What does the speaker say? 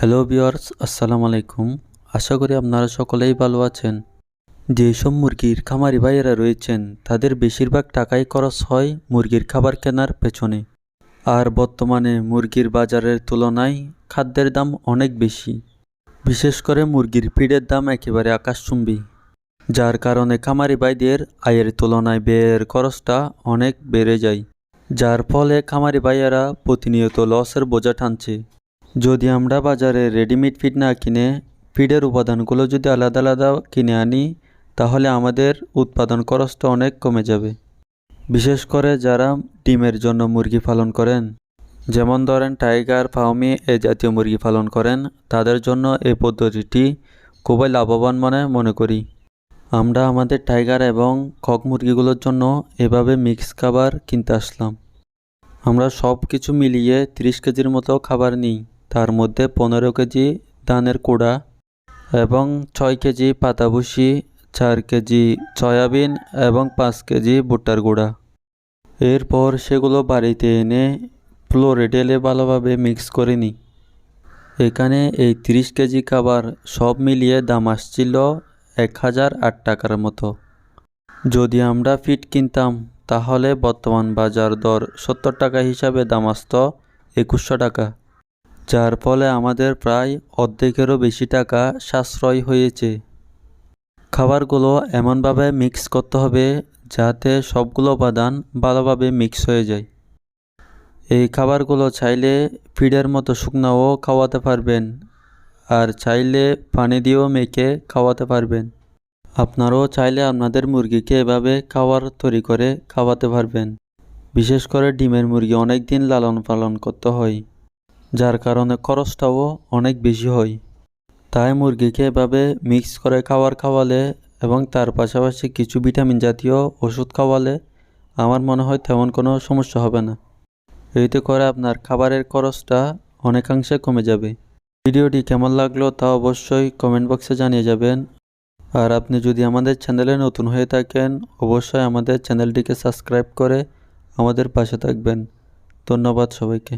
Hello বিয়ার্স আসসালামু আলাইকুম। আশা করি আপনারা সকলেই ভালো আছেন। যেসব মুরগির খামারি ভাইয়েরা রয়েছেন, তাদের বেশিরভাগ টাকাই খরচ হয় মুরগির খাবার কেনার পেছনে। আর বর্তমানে মুরগির বাজারের তুলনায় খাদ্যের দাম অনেক বেশি। বিশেষ করে মুরগির ফিডের দাম একেবারে আকাশচুম্বী। যার কারণে খামারি ভাইদের আয়ের তুলনায় ব্যয়ের খরচটা অনেক বেড়ে যায়। যার ফলে খামারি ভাইয়েরা প্রতিনিয়ত লসের বোঝা টানছে। যদি আমরা বাজারে রেডিমেড ফিড না কিনে ফিডের উপাদানগুলো যদি আলাদা আলাদা কিনে আনি, তাহলে আমাদের উৎপাদন খরচটা অনেক কমে যাবে। বিশেষ করে যারা ডিমের জন্য মুরগি পালন করেন, যেমন ধরেন টাইগার ফাউমি এ জাতীয় মুরগি পালন করেন, তাদের জন্য এই পদ্ধতিটি খুবই লাভবান মনে মনে করি। আমরা আমাদের টাইগার এবং কক মুরগিগুলোর জন্য এভাবে মিক্স খাবার কিনতে আসলাম। আমরা সব কিছু মিলিয়ে তিরিশ কেজির মতো খাবার নিই। তার মধ্যে পনেরো কেজি ধানের কুড়া এবং ছয় কেজি পাতাভুসি চার কেজি সয়াবিন এবং পাঁচ কেজি ভুট্টার গুঁড়া। এরপর সেগুলো বাড়িতে এনে ফ্লোরে ঢেলে ভালোভাবে মিক্স করে নিই। এখানে এই তিরিশ কেজি খাবার সব মিলিয়ে দাম আসছিল এক হাজার আট টাকার মতো। যদি আমরা ফিট কিনতাম, তাহলে বর্তমান বাজার দর সত্তর টাকা হিসাবে দাম আসত একুশশো টাকা। যার ফলে আমাদের প্রায় অর্ধেকেরও বেশি টাকা সাশ্রয় হয়েছে। খাবারগুলো এমনভাবে মিক্স করতে হবে যাতে সবগুলো উপাদান ভালোভাবে মিক্স হয়ে যায়। এই খাবারগুলো চাইলে ফিডের মতো শুকনাও খাওয়াতে পারবেন আর চাইলে পানি দিয়েও মেখে খাওয়াতে পারবেন। আপনারাও চাইলে আপনাদের মুরগিকে এভাবে খাবার তৈরি করে খাওয়াতে পারবেন। বিশেষ করে ডিমের মুরগি অনেক দিন লালন পালন করতে হয়। যার কারণে খরচটাও অনেক বেশি হয়। তাই মুরগিকে এভাবে মিক্স করে খাবার খাওয়ালে এবং তার পাশাপাশি কিছু ভিটামিন জাতীয় ওষুধ খাওয়ালে আমার মনে হয় তেমন কোনো সমস্যা হবে না। এতে করে আপনার খাবারের খরচটা অনেকাংশে কমে যাবে। ভিডিওটি কেমন লাগল তা অবশ্যই কমেন্ট বক্সে জানিয়ে যাবেন। আর আপনি যদি আমাদের চ্যানেলে নতুন হয়ে থাকেন, অবশ্যই আমাদের চ্যানেলটিকে সাবস্ক্রাইব করে আমাদের পাশে থাকবেন। ধন্যবাদ সবাইকে।